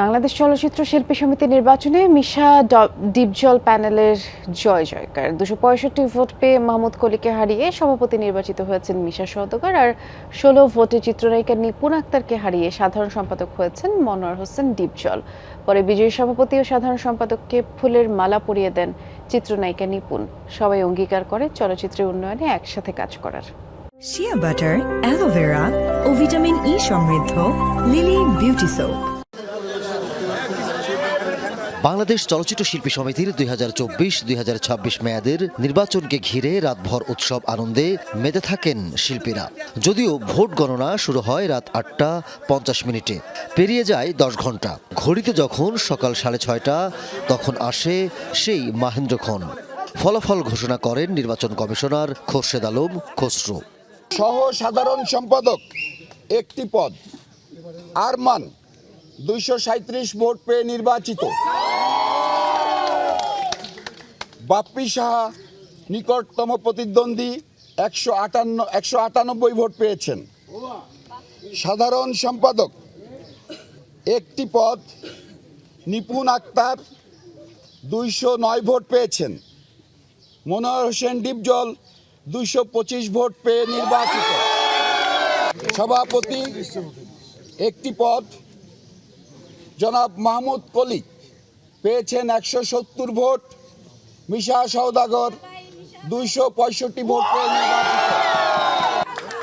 বাংলাদেশ চলচ্চিত্র শিল্পী সমিতি নির্বাচনে মিশা ডিপজল প্যানেলের জয় জয়কার। দুশো পঁয়ষট্টি ভোট পেয়ে মাহমুদ কলিকে হারিয়ে সভাপতি নির্বাচিত হয়েছেন মিশা সওদাগর আর ষোলো ভোটে চিত্রনায়িকা নিপুণ আক্তারকে হারিয়ে সাধারণ সম্পাদক হয়েছেন মনোয়ার হোসেন ডিপজল। পরে বিজয়ী সভাপতি ও সাধারণ সম্পাদককে ফুলের মালা পরিয়ে দেন চিত্রনায়িকা নিপুণ। সবাই অঙ্গীকার করে চলচ্চিত্রের উন্নয়নে একসাথে কাজ করার। Shea butter aloe vera vitamin E সমৃদ্ধ লিলি বিউটি সোপ বাংলাদেশ চলচ্চিত্র শিল্পী সমিতির দুই হাজার চব্বিশ, দুই হাজার ছাব্বিশ মেয়াদের নির্বাচনকে ঘিরে রাতভর উৎসব আনন্দে মেতে থাকেন শিল্পীরা। যদিও ভোট গণনা শুরু হয় রাত আটটা পঞ্চাশ মিনিটে। পেরিয়ে যায় দশ ঘণ্টা। ঘড়িতে যখন সকাল সাড়ে ছয়টা, তখন আসে সেই মাহেন্দ্র মাহেন্দ্রক্ষণ। ফলাফল ঘোষণা করেন নির্বাচন কমিশনার খোরশেদ আলম খসরু। সহ সাধারণ সম্পাদক একটি পদ, আরমান, দুইশো ভোট পেয়ে নির্বাচিত। বাপ্পি সাহা নিকটতম প্রতিদ্বন্দ্বী একশো আটান্ন, একশো আটানব্বই ভোট পেয়েছেন। সাধারণ সম্পাদক, একটি পদ নিপুণ আক্তার দুইশো নয় ভোট পেয়েছেন। মনোহর হোসেন ডিপজল দুইশো পঁচিশ ভোট পেয়ে নির্বাচিত। সভাপতি, একটি পদ জনাব মাহমুদ কলি পেয়েছেন একশো সত্তর ভোট। মিশা সওদাগর দুইশো পঁয়ষট্টি ভোট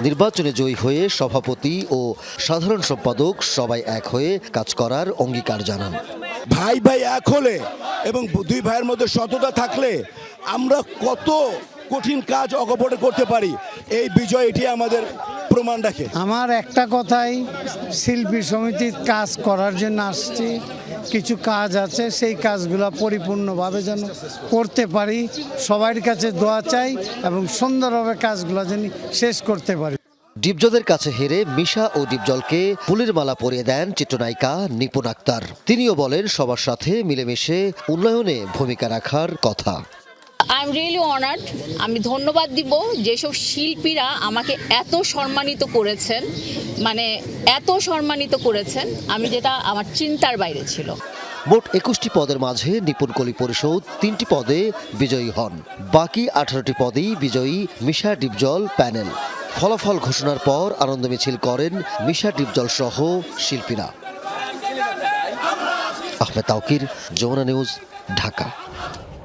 নির্বাচনে জয়ী হয়ে সভাপতি ও সাধারণ সম্পাদক সবাই এক হয়ে কাজ করার অঙ্গীকার জানান। ভাই ভাই এক হলে এবং দুই ভাইয়ের মধ্যে সততা থাকলে আমরা কত কঠিন কাজ অকপটে করতে পারি। এই বিজয় এটি আমাদের প্রমাণ রাখে আমার একটা কথাই শিল্পী সমিতির কাজ করার জন্য আসছি কিছু কাজ আছে সেই কাজগুলো পরিপূর্ণভাবে যেন করতে পারি সবার কাছে দোয়া চাই এবং সুন্দরভাবে কাজগুলো যেন শেষ করতে পারি। ডিপজলের কাছে হেরে মিশা ও ডিপজলকে ফুলের মালা পরিয়ে দেন চিত্রনায়িকা নিপুণ আক্তার। তিনিও বলেন সবার সাথে মিলেমিশে উন্নয়নে ভূমিকা রাখার কথা। আই এম রিয়েলি অনার্ড আমি ধন্যবাদ দিব যেসব শিল্পীরা আমাকে এত সম্মানিত করেছেন মানে এত সম্মানিত করেছেন, আমি যেটা আমার চিন্তার বাইরে ছিল। মোট একুশটি পদের মাঝে নিপুণ কলি পরিষদ তিনটি পদে বিজয়ী হন। বাকি আঠারোটি পদেই বিজয়ী মিশা ডিপজল প্যানেল। ফলাফল ঘোষণার পর আনন্দ মিছিল করেন মিশা ডিপজল সহ শিল্পীরা। আহমেদ তাওকির, যমুনা নিউজ, ঢাকা।